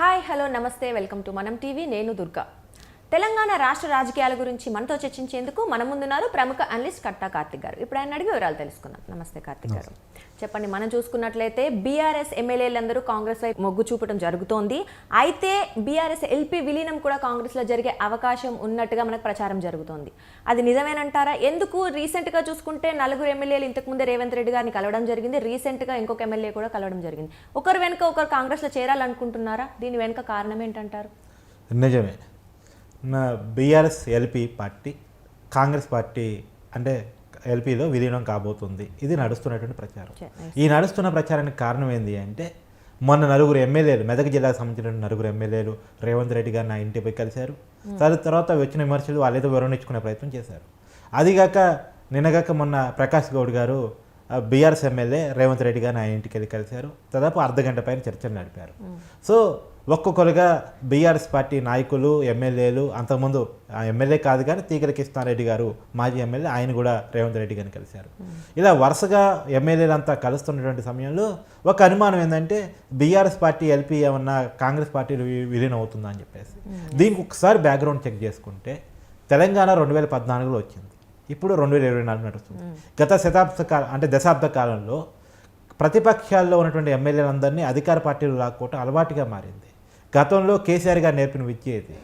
Hi hello నమస్తే welcome to Manam TV నేను దుర్గా. తెలంగాణ రాష్ట్ర రాజకీయాల గురించి మనతో చర్చించేందుకు మన ముందున్నారు ప్రముఖ అనలిస్ట్ కట్టా కార్తిక్ గారు. ఇప్పుడు ఆయన అడిగి వివరాలు తెలుసుకుందాం. నమస్తే కార్తిక్ గారు. చెప్పండి మనం చూసుకున్నట్లయితే బీఆర్ఎస్ ఎమ్మెల్యేలందరూ కాంగ్రెస్ వైపు మొగ్గు చూపడం జరుగుతోంది. అయితే బీఆర్ఎస్ ఎల్పీ విలీనం కూడా కాంగ్రెస్లో జరిగే అవకాశం ఉన్నట్టుగా మనకు ప్రచారం జరుగుతోంది. అది నిజమేనంటారా? ఎందుకు రీసెంట్గా చూసుకుంటే నలుగురు ఎమ్మెల్యేలు ఇంతకుముందే రేవంత్ రెడ్డి గారిని కలవడం జరిగింది. రీసెంట్గా ఇంకొక ఎమ్మెల్యే కూడా కలవడం జరిగింది. ఒకరు వెనుక ఒకరు కాంగ్రెస్లో చేరాలనుకుంటున్నారా? దీని వెనుక కారణం ఏంటంటారు? నిజమే. BRS LP party Congress party అంటే ఎల్పీలో విలీనం కాబోతుంది. ఇది నడుస్తున్నటువంటి ప్రచారం. ఈ నడుస్తున్న ప్రచారానికి కారణం ఏంటి అంటే మొన్న నలుగురు ఎమ్మెల్యేలు మెదక్ జిల్లాకు సంబంధించిన నలుగురు ఎమ్మెల్యేలు రేవంత్ రెడ్డి గారు నా ఇంటిపై కలిశారు. దాని తర్వాత వచ్చిన విమర్శలు వాళ్ళేదో వివరణ ఇచ్చుకునే ప్రయత్నం చేశారు. అదిగాక నిన్నగాక మొన్న ప్రకాష్ గౌడ్ గారు బీఆర్ఎస్ ఎమ్మెల్యే రేవంత్ రెడ్డి గారు నా ఇంటికి వెళ్ళి కలిశారు. దాదాపు అర్ధ గంట పైన చర్చలు నడిపారు. సో ఒక్కొక్కరుగా బీఆర్ఎస్ పార్టీ నాయకులు ఎమ్మెల్యేలు అంతకుముందు ఎమ్మెల్యే కాదు కానీ తీగల కృష్ణారెడ్డి గారు మాజీ ఎమ్మెల్యే ఆయన కూడా రేవంత్ రెడ్డి గారిని కలిశారు. ఇలా వరుసగా ఎమ్మెల్యేలు అంతా కలుస్తున్నటువంటి సమయంలో ఒక అనుమానం ఏంటంటే బీఆర్ఎస్ పార్టీ ఎల్పీ ఏమన్నా కాంగ్రెస్ పార్టీలు విలీనం అవుతుందా అని చెప్పేసి. దీనికి ఒకసారి బ్యాక్గ్రౌండ్ చెక్ చేసుకుంటే తెలంగాణ రెండు వేల పద్నాలుగులో వచ్చింది. ఇప్పుడు రెండు వేల ఇరవై నాలుగు నడుస్తుంది. గత శతాబ్ద కాలం అంటే దశాబ్ద కాలంలో ప్రతిపక్షాల్లో ఉన్నటువంటి ఎమ్మెల్యేలందరినీ అధికార పార్టీలు లాక్కోవటం అలవాటుగా మారింది. గతంలో కేసీఆర్ గారు నేర్పిన విద్య ఇది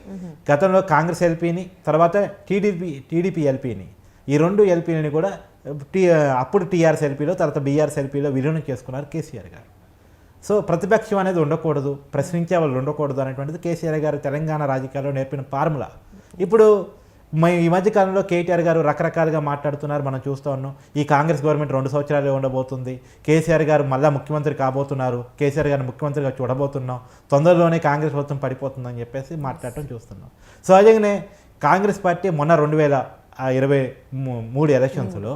గతంలో కాంగ్రెస్ ఎల్పీని తర్వాత టీడీపీ టీడీపీ ఎల్పీని. ఈ రెండు ఎల్పీలని కూడా టీ అప్పుడు టీఆర్ఎస్ ఎల్పీలో తర్వాత బీఆర్ఎస్ ఎల్పీలో విలీనం చేసుకున్నారు కేసీఆర్ గారు. సో ప్రతిపక్షం అనేది ఉండకూడదు ప్రశ్నించే వాళ్ళు ఉండకూడదు అనేటువంటిది కేసీఆర్ గారు తెలంగాణ రాజకీయాల్లో నేర్పిన ఫార్ములా. ఇప్పుడు ఈ మధ్య కాలంలో కేటీఆర్ గారు రకరకాలుగా మాట్లాడుతున్నారు మనం చూస్తూ ఉన్నాం. ఈ కాంగ్రెస్ గవర్నమెంట్ రెండు సంవత్సరాలు ఉండబోతుంది. కేసీఆర్ గారు మళ్ళా ముఖ్యమంత్రి కాబోతున్నారు. కేసీఆర్ గారిని ముఖ్యమంత్రిగా చూడబోతున్నాం. తొందరలోనే కాంగ్రెస్ ప్రభుత్వం పడిపోతుందని చెప్పేసి మాట్లాడటం చూస్తున్నాం. సహజంగానే కాంగ్రెస్ పార్టీ మొన్న రెండు వేల ఇరవై మూడు ఎలక్షన్స్లో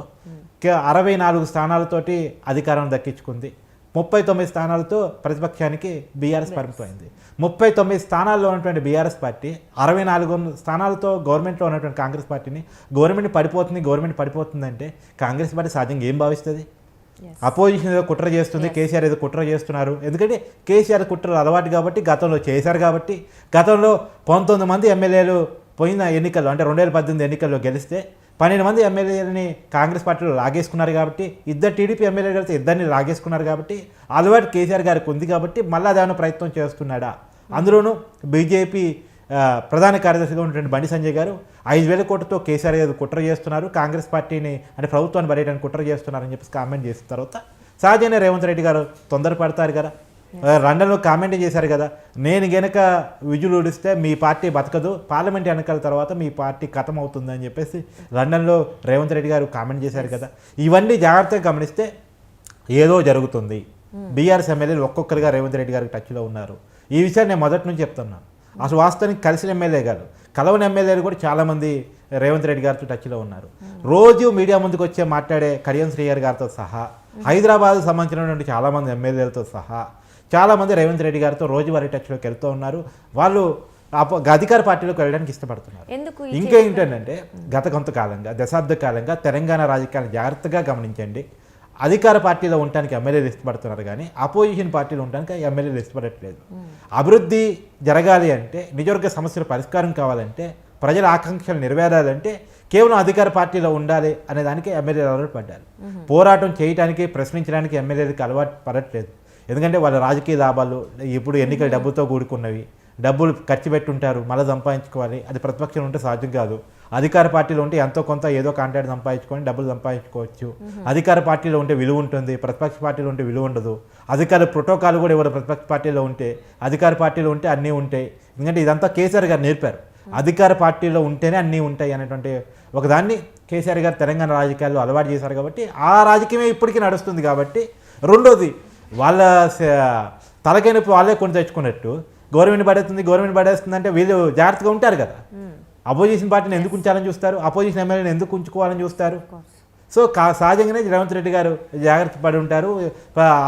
అరవై నాలుగు స్థానాలతోటి అధికారం దక్కించుకుంది. ముప్పై తొమ్మిది స్థానాలతో ప్రతిపక్షానికి బీఆర్ఎస్ పరిమితమైంది ముప్పై తొమ్మిది స్థానాల్లో ఉన్నటువంటి బీఆర్ఎస్ పార్టీ అరవై నాలుగు స్థానాలతో గవర్నమెంట్లో ఉన్నటువంటి కాంగ్రెస్ పార్టీని గవర్నమెంట్ పడిపోతుంది గవర్నమెంట్ పడిపోతుందంటే కాంగ్రెస్ పార్టీ సాధ్యంగా ఏం భావిస్తుంది? అపోజిషన్ ఏదో కుట్ర చేస్తుంది కేసీఆర్ ఏదో కుట్ర చేస్తున్నారు. ఎందుకంటే కేసీఆర్ కుట్రలు అలవాటు కాబట్టి గతంలో చేశారు కాబట్టి గతంలో పంతొమ్మిది మంది ఎమ్మెల్యేలు పోయిన ఎన్నికల్లో అంటే రెండు వేల పద్దెనిమిది ఎన్నికల్లో గెలిస్తే పన్నెండు మంది ఎమ్మెల్యేలని కాంగ్రెస్ పార్టీలో లాగేసుకున్నారు కాబట్టి ఇద్దరు టీడీపీ ఎమ్మెల్యేలు కలిసి ఇద్దరిని లాగేసుకున్నారు కాబట్టి అలవాటు కేసీఆర్ గారికి ఉంది కాబట్టి మళ్ళీ దాని ప్రయత్నం చేస్తున్నాడా? అందులోనూ బీజేపీ ప్రధాన కార్యదర్శిగా ఉన్నటువంటి బండి సంజయ్ గారు ఐదు వేల కోట్లతో కేసీఆర్ గారు కుట్ర చేస్తున్నారు కాంగ్రెస్ పార్టీని అంటే ప్రభుత్వాన్ని పడేయడానికి కుట్ర చేస్తున్నారని చెప్పేసి కామెంట్ చేసిన తర్వాత సహజంగా రేవంత్ రెడ్డి గారు తొందరపడతారు కదా. లండన్లో కామెంట్ చేశారు కదా నేను గనక విజులు ఊడిస్తే మీ పార్టీ బతకదు పార్లమెంట్ ఎన్నికల తర్వాత మీ పార్టీ ఖతం అవుతుంది అని చెప్పేసి లండన్లో రేవంత్ రెడ్డి గారు కామెంట్ చేశారు కదా. ఇవన్నీ జాగ్రత్తగా గమనిస్తే ఏదో జరుగుతుంది. బీఆర్ఎస్ ఎమ్మెల్యేలు ఒక్కొక్కరుగా రేవంత్ రెడ్డి గారికి టచ్లో ఉన్నారు. ఈ విషయాన్ని నేను మొదటి నుంచి చెప్తున్నాను అసలు వాస్తవానికి కలిసిన ఎమ్మెల్యే కాదు కలవని ఎమ్మెల్యేలు కూడా చాలామంది రేవంత్ రెడ్డి గారితో టచ్లో ఉన్నారు. రోజు మీడియా ముందుకు వచ్చే మాట్లాడే కడియం శ్రీయర్ గారితో సహా హైదరాబాద్ సంబంధించినటువంటి చాలామంది ఎమ్మెల్యేలతో సహా చాలామంది రేవంత్ రెడ్డి గారితో రోజువారీ టచ్లోకి వెళ్తూ ఉన్నారు. వాళ్ళు అధికార పార్టీలోకి వెళ్ళడానికి ఇష్టపడుతున్నారు. ఎందుకు ఈ ఇంకేంటంటే గత కొంతకాలంగా దశాబ్ద కాలంగా తెలంగాణ రాజకీయాలను జాగ్రత్తగా గమనించండి. అధికార పార్టీలో ఉండటానికి ఎమ్మెల్యేలు ఇష్టపడుతున్నారు కానీ అపోజిషన్ పార్టీలో ఉండడానికి ఎమ్మెల్యేలు ఇష్టపడట్లేదు. అభివృద్ధి జరగాలి అంటే నిజవర్గ సమస్యల పరిష్కారం కావాలంటే ప్రజల ఆకాంక్షలు నెరవేరాలంటే కేవలం అధికార పార్టీలో ఉండాలి అనే దానికి ఎమ్మెల్యేలు అలవాటు పడ్డారు. పోరాటం చేయడానికి ప్రశ్నించడానికి ఎమ్మెల్యేలకు అలవాటు పడట్లేదు. ఎందుకంటే వాళ్ళ రాజకీయ లాభాలు ఇప్పుడు ఎన్నికల డబ్బుతో కూడుకున్నవి. డబ్బులు ఖర్చు పెట్టుంటారు మళ్ళీ సంపాదించుకోవాలి. అది ప్రతిపక్షం ఉంటే సాధ్యం కాదు. అధికార పార్టీలో ఉంటే ఎంతో కొంత ఏదో కాంట్రాక్ట్ సంపాదించుకొని డబ్బులు సంపాదించుకోవచ్చు. అధికార పార్టీలో ఉంటే విలువ ఉంటుంది ప్రతిపక్ష పార్టీలో ఉంటే విలువ ఉండదు. అధికార ప్రోటోకాల్ కూడా ఇవ్వరు ప్రతిపక్ష పార్టీలో ఉంటే అధికార పార్టీలో ఉంటే అన్నీ ఉంటాయి. ఎందుకంటే ఇదంతా కేసీఆర్ గారు నేర్పారు. అధికార పార్టీలో ఉంటేనే అన్నీ ఉంటాయి అనేటువంటి ఒకదాన్ని కేసీఆర్ గారు తెలంగాణ రాజకీయాల్లో అలవాటు చేశారు కాబట్టి ఆ రాజకీయమే ఇప్పటికీ నడుస్తుంది కాబట్టి రెండోది వాళ్ళ నొప్పి వాళ్ళే కొని తెచ్చుకున్నట్టు గవర్నమెంట్ పడేస్తుంది గవర్నమెంట్ పడేస్తుంది అంటే వీళ్ళు జాగ్రత్తగా ఉంటారు కదా. అపోజిషన్ పార్టీని ఎందుకు ఉంచాలని చూస్తారు? అపోజిషన్ ఎమ్మెల్యేని ఎందుకు ఉంచుకోవాలని చూస్తారు? సో కా సహజంగానే రేవంత్ రెడ్డి గారు జాగ్రత్త పడి ఉంటారు.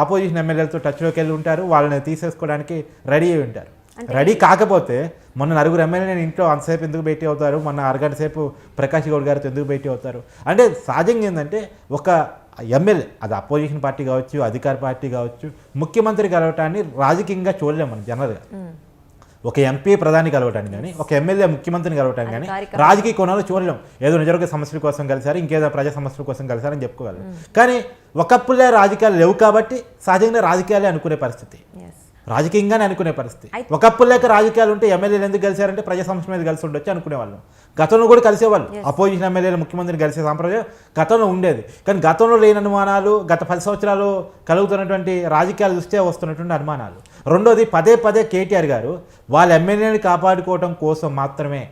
అపోజిషన్ ఎమ్మెల్యేలతో టచ్లోకి వెళ్ళి ఉంటారు. వాళ్ళని తీసేసుకోవడానికి రెడీ అయి ఉంటారు. రెడీ కాకపోతే మొన్న నలుగురు ఎమ్మెల్యే ఇంట్లో అంతసేపు ఎందుకు భేటీ అవుతారు? మొన్న అరగంట సేపు ప్రకాష్ గౌడ్ గారితో ఎందుకు భేటీ అవుతారు? అంటే సహజంగా ఏంటంటే ఒక ఎమ్మెల్యే అది అపోజిషన్ పార్టీ కావచ్చు అధికార పార్టీ కావచ్చు ముఖ్యమంత్రి కలవటాన్ని రాజకీయంగా చూడలేము మనం జనరల్గా. ఒక ఎంపీ ప్రధాని కలవటానికి కానీ ఒక ఎమ్మెల్యే ముఖ్యమంత్రిని కలవటానికి కానీ రాజకీయ కోణంలో చూడలేం. ఏదో నిజంగా సమస్యల కోసం కలిసారు ఇంకేదో ప్రజా సమస్యల కోసం కలిసారని చెప్పుకోవాలి. కానీ ఒకప్పుడే రాజకీయాలు లేవు కాబట్టి సహజంగా రాజకీయాలే అనుకునే పరిస్థితి. రాజకీయంగానే అనుకునే పరిస్థితి. ఒకప్పుడు లేక రాజకీయాలు ఉంటే ఎమ్మెల్యేలు ఎందుకు కలిసారంటే ప్రజా సమస్య మీద కలిసి ఉండొచ్చు అనుకునేవాళ్ళం. గతంలో కూడా కలిసేవాళ్ళు. అపోజిషన్ ఎమ్మెల్యేలు ముఖ్యమంత్రిని కలిసే సాంప్రదాయం గతంలో ఉండేది. కానీ గతంలో లేని అనుమానాలు గత పది సంవత్సరాలు కలుగుతున్నటువంటి రాజకీయాలు చూస్తే వస్తున్నటువంటి అనుమానాలు. రెండోది పదే పదే కేటీఆర్ గారు వాళ్ళ ఎమ్మెల్యేని కాపాడుకోవడం కోసం మాత్రమే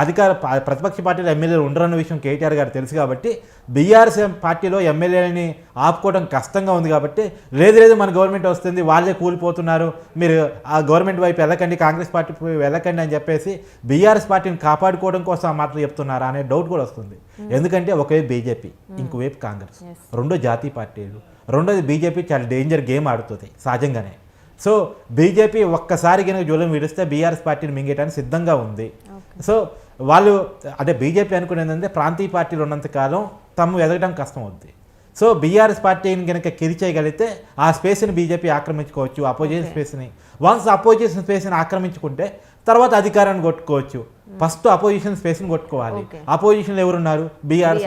అధికార ప్రతిపక్ష పార్టీలో ఎమ్మెల్యేలు ఉండరన్న విషయం కేటీఆర్ గారు తెలుసు కాబట్టి బీఆర్ఎస్ పార్టీలో ఎమ్మెల్యేలని ఆపుకోవడం కష్టంగా ఉంది కాబట్టి లేదు లేదు మన గవర్నమెంట్ వస్తుంది వాళ్ళే కూలిపోతున్నారు మీరు ఆ గవర్నమెంట్ వైపు వెళ్ళకండి కాంగ్రెస్ పార్టీ వైపు వెళ్ళకండి అని చెప్పేసి బీఆర్ఎస్ పార్టీని కాపాడుకోవడం కోసం ఆ మాటలు చెప్తున్నారా అనే డౌట్ కూడా వస్తుంది. ఎందుకంటే ఒకవైపు బీజేపీ ఇంకోవైపు కాంగ్రెస్ రెండో జాతీయ పార్టీలు రెండోది బీజేపీ చాలా డేంజర్ గేమ్ ఆడుతుంది సహజంగానే. సో బీజేపీ ఒక్కసారి కనుక జూలం విడిస్తే బీఆర్ఎస్ పార్టీని మింగేయడానికి సిద్ధంగా ఉంది. సో వాళ్ళు అంటే బీజేపీ అనుకునేది ఏంటంటే ప్రాంతీయ పార్టీలు ఉన్నంతకాలం తమ ఎదగడం కష్టం అవుద్ది సో బీఆర్ఎస్ పార్టీని కనుక కిరిచేయగలిగితే ఆ స్పేస్ని బీజేపీ ఆక్రమించుకోవచ్చు అపోజిషన్ స్పేస్ని. వన్స్ అపోజిషన్ స్పేస్ని ఆక్రమించుకుంటే తర్వాత అధికారాన్ని కొట్టుకోవచ్చు. ఫస్ట్ అపోజిషన్ స్పేస్ని కొట్టుకోవాలి. అపోజిషన్లో ఎవరున్నారు? బీఆర్ఎస్.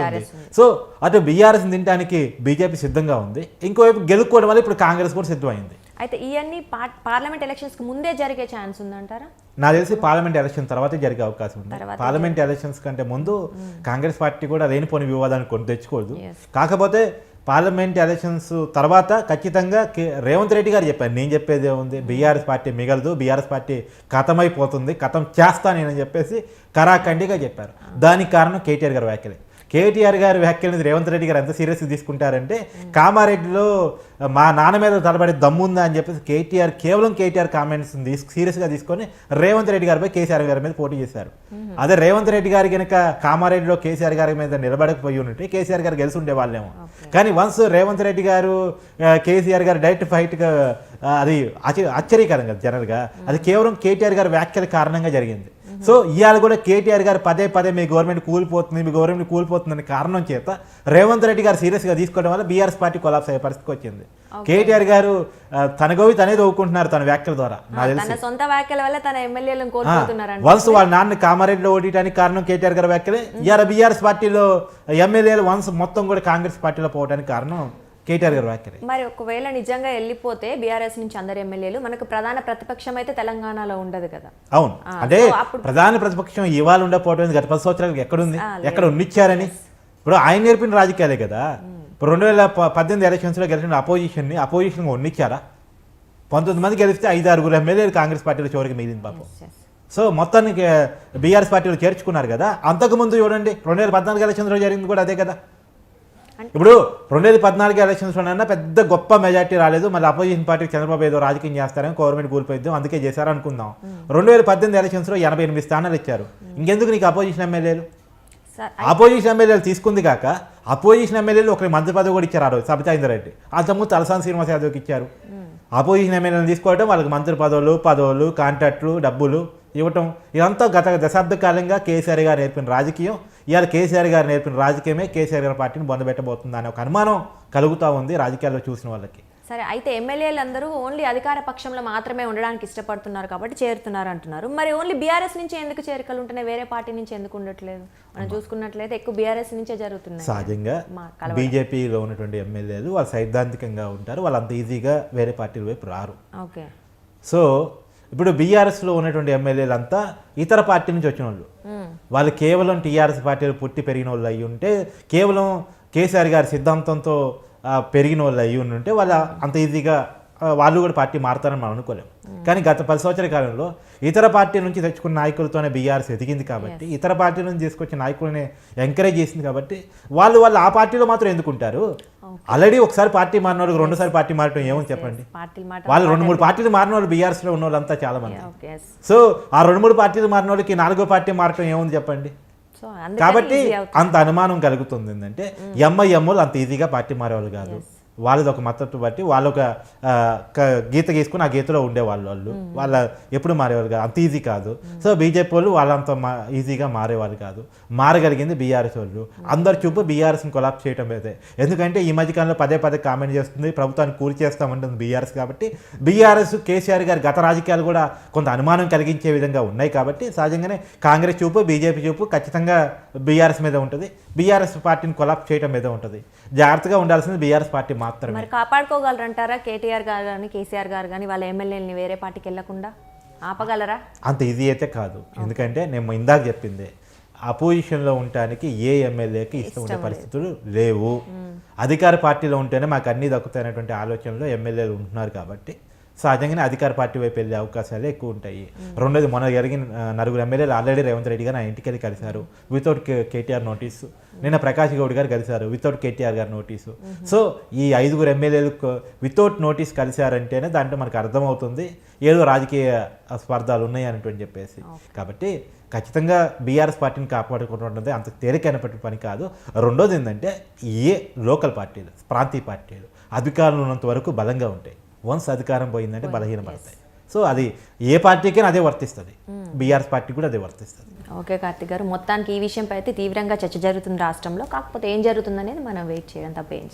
సో అటు బీఆర్ఎస్ తినడానికి బీజేపీ సిద్ధంగా ఉంది. ఇంకోవైపు గెలుక్కోవడం వల్ల ఇప్పుడు కాంగ్రెస్ కూడా సిద్ధమైంది. అయితే ఇవన్నీ పార్- పార్లమెంట్ ఎలక్షన్స్కి ముందే జరిగే ఛాన్స్ ఉందంటారా? నాకు తెలిసి పార్లమెంట్ ఎలక్షన్ తర్వాతే జరిగే అవకాశం ఉంది. పార్లమెంట్ ఎలక్షన్స్ కంటే ముందు కాంగ్రెస్ పార్టీ కూడా లేనిపోని వివాదాన్ని కొని తెచ్చుకోదు. కాకపోతే పార్లమెంట్ ఎలక్షన్స్ తర్వాత ఖచ్చితంగా కే- రేవంత్ రెడ్డి గారు చెప్పారు. నేను చెప్పేది ఏముంది? బీఆర్ఎస్ పార్టీ మిగలదు బీఆర్ఎస్ పార్టీ కథమైపోతుంది కథం చేస్తా నేను చెప్పేసి కరాఖండిగా చెప్పారు. దానికి కారణం కేటీఆర్ గారి వ్యాఖ్యలే. కేటీఆర్ గారి వ్యాఖ్యలని రేవంత్ రెడ్డి గారు ఎంత సీరియస్గా తీసుకుంటారంటే కామారెడ్డిలో మా నాన్న మీద తలబడి దమ్ముందా అని చెప్పేసి కేటీఆర్ కేవలం కేటీఆర్ కామెంట్స్ తీసుకు సీరియస్గా తీసుకొని రేవంత్ రెడ్డి గారిపై కేసీఆర్ గారి మీద పోటీ చేశారు. అదే రేవంత్ రెడ్డి గారి కనుక కామారెడ్డిలో కేసీఆర్ గారి మీద నిలబడకపోయి ఉంటే కేసీఆర్ గారు గెలిచి ఉండే వాళ్ళేమో కానీ వన్స్ రేవంత్ రెడ్డి గారు కేసీఆర్ గారు డైరెక్ట్ ఫైట్గా అది ఆశ్చర్య ఆశ్చర్యకరం కదా జనరల్గా అది కేవలం కేటీఆర్ గారి వ్యాఖ్యల కారణంగా జరిగింది. సో ఇవాళ కూడా కేటీఆర్ గారు పదే పదే మీ గవర్నమెంట్ కూలిపోతుంది మీ గవర్నమెంట్ కూలిపోతుందని కారణం చేత రేవంత్ రెడ్డి గారు సీరియస్గా తీసుకోవడం వల్ల బీఆర్ఎస్ పార్టీ కొలాప్స్ అయ్యే పరిస్థితికి వచ్చింది. కేటీఆర్ గారు తన గోవి తనే దవ్వుకుంటున్నారు తన వ్యాఖ్యల ద్వారా నాకు తెలిసి. తన సొంత వ్యాఖ్యల వల్ల తన ఎమ్మెల్యేలను వన్స్ వాళ్ళ నాన్న కామారెడ్డిలో ఓడియడానికి కారణం కేటీఆర్ గారి వ్యాఖ్యలే. ఇవాళ బీఆర్ఎస్ పార్టీలో ఎమ్మెల్యేలు వన్స్ మొత్తం కూడా కాంగ్రెస్ పార్టీలో పోవడానికి కారణం కేటీఆర్ గారి వ్యాఖ్యలే. మరి ఒకవేళ నిజంగా వెళ్ళిపోతే బీఆర్ఎస్ నుంచి అందరు ఎమ్మెల్యేలు మనకు ప్రధాన ప్రతిపక్షం అయితే తెలంగాణలో ఉండదు కదా. అవును. అప్పుడు- ప్రధాన ప్రతిపక్షం ఇవాళ ఉండకపోవడం గత పది సంవత్సరాలకు ఎక్కడుంది. ఎక్కడ ఉండిచ్చారని ఇప్పుడు ఆయన నేర్పిన రాజకీయాలే కదా. ఇప్పుడు రెండు వేల పద్దెనిమిది ఎలక్షన్స్లో గెలిచిన అపోజిషన్ని అపోజిషన్ ఉండిచ్చారా పంతొమ్మిది మంది గెలిస్తే ఐదు ఆరుగురు ఎమ్మెల్యేలు కాంగ్రెస్ పార్టీలో చివరికి మిగిలింది పాపం. సో మొత్తానికి బీఆర్ఎస్ పార్టీలో చేర్చుకున్నారు కదా. అంతకుముందు చూడండి రెండు వేల పద్నాలుగు ఎలక్షన్స్లో జరిగింది కూడా అదే కదా. ఇప్పుడు రెండు వేల పద్నాలుగు ఎలక్షన్స్లోనైనా పెద్ద గొప్ప మెజార్టీ రాలేదు. మళ్ళీ అపోజిషన్ పార్టీకి చంద్రబాబు ఏదో రాజకీయం చేస్తారని గవర్నమెంట్ కూలిపోయిద్దాం అందుకే చేశారు అనుకుందాం రెండు వేల పద్దెనిమిది ఎలక్షన్స్లో ఎనభై ఎనిమిది స్థానాలు ఇచ్చారు. ఇంకెందుకు నీకు అపోజిషన్ ఎమ్మెల్యేలు? అపోజిషన్ ఎమ్మెల్యేలు తీసుకుంది కాక అపోజిషన్ ఎమ్మెల్యేలు ఒకరి మంత్రి పదవి కూడా ఇచ్చారు ఆ రోజు సబితా ఇంద్రెడ్డి అంతకుముందు తలసాని శ్రీనివాస్ యాదవ్కి ఇచ్చారు. అపోజిషన్ ఎమ్మెల్యేలను తీసుకోవడం వాళ్ళకి మంత్రి పదవులు పదవులు కాంట్రాక్టులు డబ్బులు ఇవ్వటం ఇదంతా గత దశాబ్ద కాలంగా కేసీఆర్ గారు నేర్పిన రాజకీయం. ఇవాళ కేసీఆర్ గారు నేర్పిన రాజకీయమే కేసీఆర్ గారి పార్టీని బొందబెట్టబోతుంది అనే ఒక అనుమానం కలుగుతూ ఉంది రాజకీయాల్లో చూసిన వాళ్ళకి. సరే అయితే ఎమ్మెల్యేలు అందరూ ఓన్లీ అధికార పక్షంలో మాత్రమే ఉండడానికి ఇష్టపడుతున్నారు కాబట్టి చేరుతున్నారు అంటున్నారు. మరి ఓన్లీ బీఆర్ఎస్ నుంచి ఎందుకు చేరికలు ఉంటున్నాయి? వేరే పార్టీ నుంచి ఎందుకు ఉండట్లేదు? మనం చూసుకున్నట్లయితే ఎక్కువ బీఆర్ఎస్ నుంచే జరుగుతున్నాయి. సహజంగా. బీజేపీలో ఉన్నటువంటి ఎమ్మెల్యేలు వాళ్ళు సైద్ధాంతికంగా ఉంటారు. వాళ్ళు అంత ఈజీగా వేరే పార్టీల వైపు రారు. ఓకే. సో ఇప్పుడు బీఆర్ఎస్లో ఉన్నటువంటి ఎమ్మెల్యేలు అంతా ఇతర పార్టీ నుంచి వచ్చిన వాళ్ళు వాళ్ళు కేవలం టీఆర్ఎస్ పార్టీలో పుట్టి పెరిగిన వాళ్ళు అయ్యి ఉంటే కేవలం కేసీఆర్ గారి సిద్ధాంతంతో పెరిగిన వాళ్ళు అయ్యి ఉంటే వాళ్ళు అంత ఈజీగా వాళ్ళు కూడా పార్టీ మారుతారని మనం అనుకోలేం. కానీ గత పది సంవత్సరాల కాలంలో ఇతర పార్టీ నుంచి తెచ్చుకున్న నాయకులతోనే బీఆర్ఎస్ ఎదిగింది కాబట్టి ఇతర పార్టీ నుంచి తీసుకొచ్చిన నాయకులని ఎంకరేజ్ చేసింది కాబట్టి వాళ్ళు వాళ్ళు ఆ పార్టీలో మాత్రం ఎందుకుంటారు? ఆల్రెడీ ఒకసారి పార్టీ మారిన వాళ్ళకి రెండోసారి పార్టీ మారటం ఏమని చెప్పండి? వాళ్ళు రెండు మూడు పార్టీలు మారిన వాళ్ళు బీఆర్ఎస్లో ఉన్న వాళ్ళంతా చాలా మంది. సో ఆ రెండు మూడు పార్టీలు మారిన వాళ్ళకి నాలుగో పార్టీ మారటం ఏముంది చెప్పండి? కాబట్టి. అంత అనుమానం కలుగుతుంది ఏంటంటే ఎంఐఎంలు అంత ఈజీగా పార్టీ మారేవాళ్ళు కాదు. వాళ్ళది ఒక మద్దతు బట్టి వాళ్ళు ఒక గీత గీసుకుని ఆ గీతలో ఉండేవాళ్ళు వాళ్ళు. వాళ్ళ ఎప్పుడు మారేవాళ్ళు కాదు. అంత ఈజీ కాదు. సో బీజేపీ వాళ్ళు వాళ్ళంత మా ఈజీగా మారేవాళ్ళు కాదు. మారగలిగింది బీఆర్ఎస్ వాళ్ళు. అందరు చూపు బీఆర్ఎస్ని కొలాప్ చేయటం అయితే ఎందుకంటే ఈ మధ్యకాలంలో పదే పదే కామెంట్ చేస్తుంది ప్రభుత్వాన్ని కూలి చేస్తామంటుంది బీఆర్ఎస్ కాబట్టి. బీఆర్ఎస్ కేసీఆర్ గారి గత రాజకీయాలు కూడా కొంత అనుమానం కలిగించే విధంగా ఉన్నాయి కాబట్టి సహజంగానే కాంగ్రెస్ చూపు బీజేపీ చూపు ఖచ్చితంగా బీఆర్ఎస్ మీద ఉంటుంది. బీఆర్ఎస్ పార్టీని కొలాప్ చేయడం మీద ఉంటుంది. జాగ్రత్తగా ఉండాల్సింది బీఆర్ఎస్ పార్టీ మాత్రమే. మరి కాపాడుకోగలరంటారా కేటీఆర్ గారు కానీ కేసీఆర్ గారు కానీ వాళ్ళ ఎమ్మెల్యేలని వేరే పార్టీకి వెళ్ళకుండా ఆపగలరా? అంత ఈజీ అయితే కాదు. ఎందుకంటే నేను ఇందాక చెప్పింది అపోజిషన్లో ఉండటానికి ఏ ఎమ్మెల్యేకి ఇష్టం ఉండే పరిస్థితులు లేవు. అధికార పార్టీలో ఉంటేనే మాకు అన్నీ దక్కుతాయనేటువంటి ఆలోచనలో ఎమ్మెల్యేలు ఉంటున్నారు కాబట్టి సహజంగానే అధికార పార్టీ వైపు వెళ్ళే అవకాశాలు ఎక్కువ ఉంటాయి రెండోది మొన్న జరిగిన ఆ, నలుగురు ఎమ్మెల్యేలు ఆల్రెడీ రేవంత్ రెడ్డి గారు నా ఇంటికి వెళ్ళి కలిశారు. Without KTR notice. నిన్న ప్రకాష్ గౌడ్ గారు కలిశారు వితౌట్ కేటీఆర్ గారు నోటీసు. సో ఈ ఐదుగురు ఎమ్మెల్యేలు వితౌట్ నోటీస్ కలిశారంటేనే దాంట్లో మనకు అర్థమవుతుంది. ఏదో రాజకీయ స్పర్ధాలు ఉన్నాయి అనేటువంటి చెప్పేసి. కాబట్టి ఖచ్చితంగా బీఆర్ఎస్ పార్టీని కాపాడుకోవడం అనేది అంత తేలికైనటువంటి పని కాదు. రెండోది ఏంటంటే ఏ లోకల్ పార్టీలు ప్రాంతీయ పార్టీలు అధికారంలో ఉన్నంత వరకు బలంగా ఉంటాయి. వన్స్ అధికారం పోయిందంటే బలహీనపడతాయి సో అది ఏ పార్టీకైనా అదే వర్తిస్తుంది. బీఆర్ఎస్ పార్టీ కూడా అదే వర్తిస్తుంది. ఓకే కార్తిక్ గారు. మొత్తానికి ఈ విషయంపై అయితే తీవ్రంగా చర్చ జరుగుతుంది రాష్ట్రంలో. కాకపోతే ఏం జరుగుతుందనేది మనం వెయిట్ చేయడం తప్ప ఏం